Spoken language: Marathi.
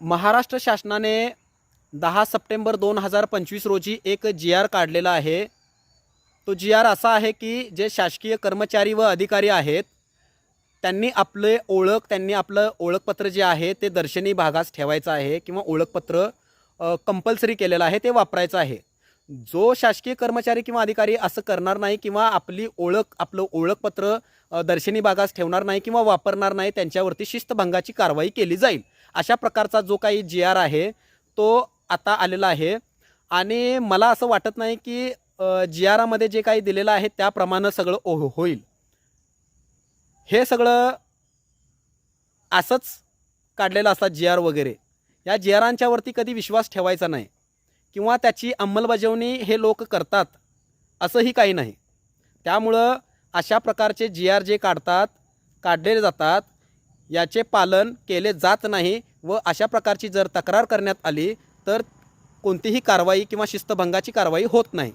महाराष्ट्र शासनाने दहा सप्टेंबर दोन हजार पंचवीस रोजी एक जी आर काढलेला आहे. तो जी आर असा आहे की जे शासकीय कर्मचारी व अधिकारी आहेत त्यांनी आपले ओळख त्यांनी आपलं ओळखपत्र जे आहे ते दर्शनी भागास ठेवायचं आहे किंवा ओळखपत्र कंपल्सरी केलेलं आहे ते वापरायचं आहे. जो शासकीय कर्मचारी किंवा अधिकारी असं करणार नाही किंवा आपली ओळख आपलं ओळखपत्र दर्शनी भागास ठेवणार नाही किंवा वापरणार नाही त्यांच्यावरती शिस्तभंगाची कारवाई केली जाईल. अशा प्रकारचा जो काही जी आर आहे तो आता आलेला आहे. आणि मला असं वाटत नाही की जी आरामध्ये जे काही दिलेलं आहे त्याप्रमाणे सगळं हो, हो होईल. हे सगळं असंच काढलेलं असतात जी आर वगैरे. या जी आरांच्यावरती कधी विश्वास ठेवायचा नाही. किंवा त्याची अंमलबजावणी हे लोक करतात असंही काही नाही. त्यामुळं अशा प्रकारचे जी आर जे काढतात काढलेले जातात याचे पालन केले जात नाही व अशा प्रकारची जर तक्रार करण्यात आली तर कोणतीही कारवाई किंवा शिस्तभंगाची कारवाई होत नाही.